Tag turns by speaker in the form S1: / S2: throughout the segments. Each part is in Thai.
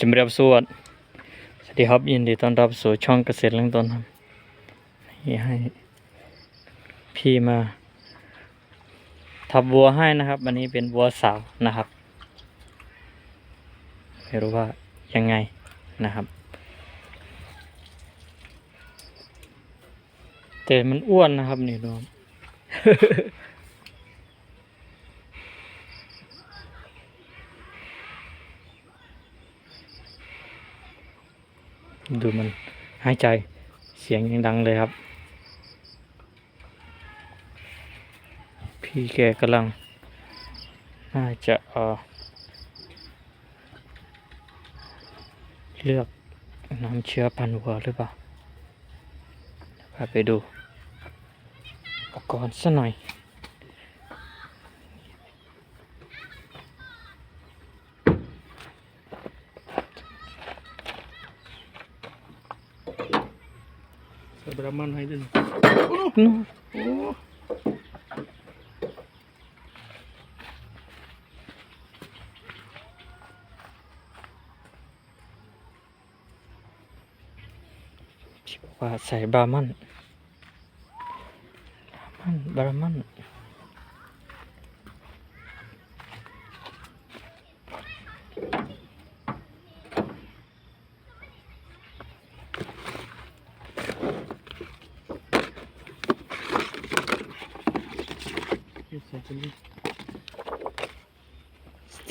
S1: จำเรียบสวัสดีสวัสดีครับยินดีต้อนรับสู่ช่องเกษตรเรื่องต้นครับนี่ให้ พี่มาทับวัวให้นะครับวันนี้เป็นวัวสาวนะครับไม่รู้ว่ายังไงนะครับ แต่มันอ้วนนะครับนี่ดูครับ ดูมันหายใจเสียงยังดังเลยครับ พี่แกกำลัง น่าจะเออเลือกน้ำเชื้อพันวัวหรือเปล่าพาไปดูอุปกรณ์สักหน่อย
S2: ระมันให้ด้วย
S1: นู่นที่บอกว่าใส่บามันบามันบามัน
S2: ใส่ตัวนี้
S1: ส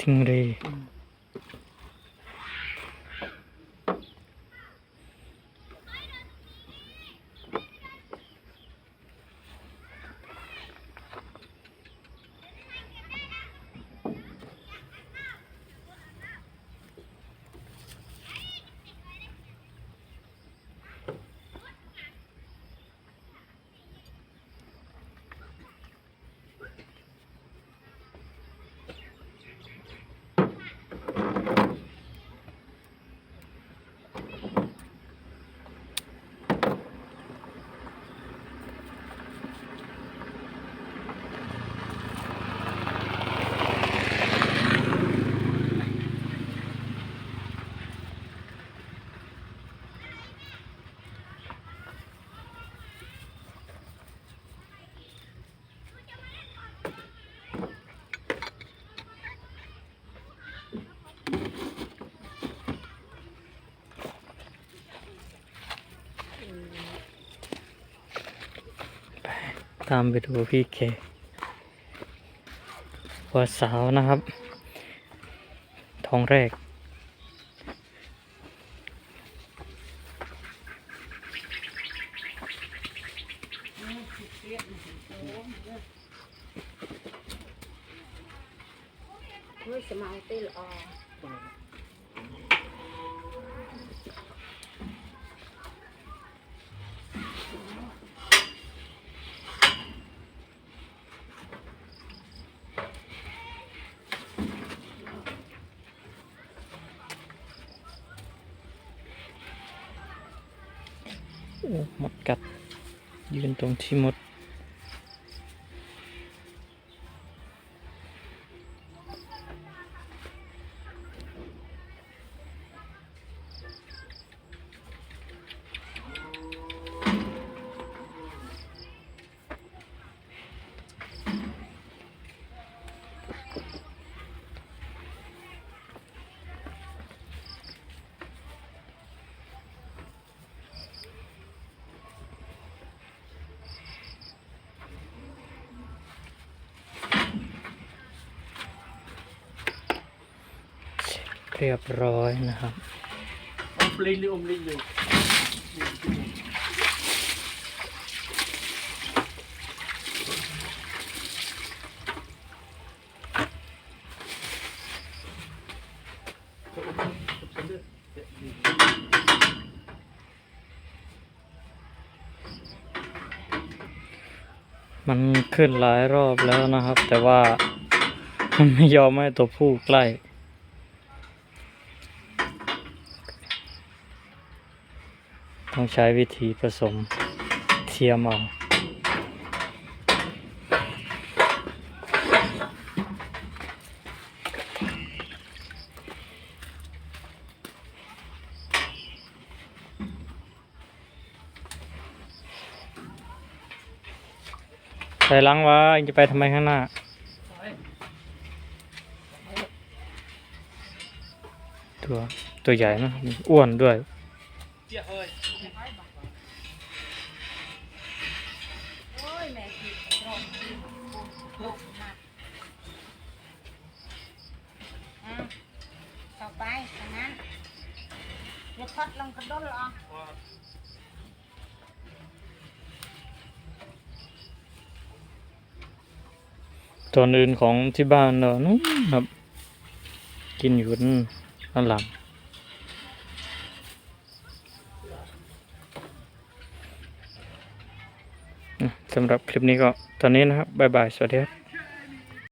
S1: ตามไปดูพี่เควัวสาวนะครับท้องแรก
S3: เฮ้ยสมัยตีละออ
S1: มดกัดยืนตรงที่มด เรียบร้อยนะครับ
S2: อมปลิงหรืออมลิงเลย
S1: มันขึ้นหลายรอบแล้วนะครับ แต่ว่ามันไม่ยอมให้ตัวผู้ใกล้ ต้องใช้วิธีผสมเทียมเอาใส่ล้างวะจะไปทำไมข้างหน้า ตัวตัวใหญ่นะอ้วนด้วย
S2: เจ้าเฮ้ย
S3: โอ้ยแม่กินรองรองมาอะต่อไปอันนั้นอย่าพัดลงกระโดดหรอก
S1: ตัวอื่นของที่บ้านเรานู้นครับ กินอยู่นั่นด้านหลัง สำหรับคลิปนี้ก็ตอนนี้นะครับบ๊ายบาย สวัสดีครับ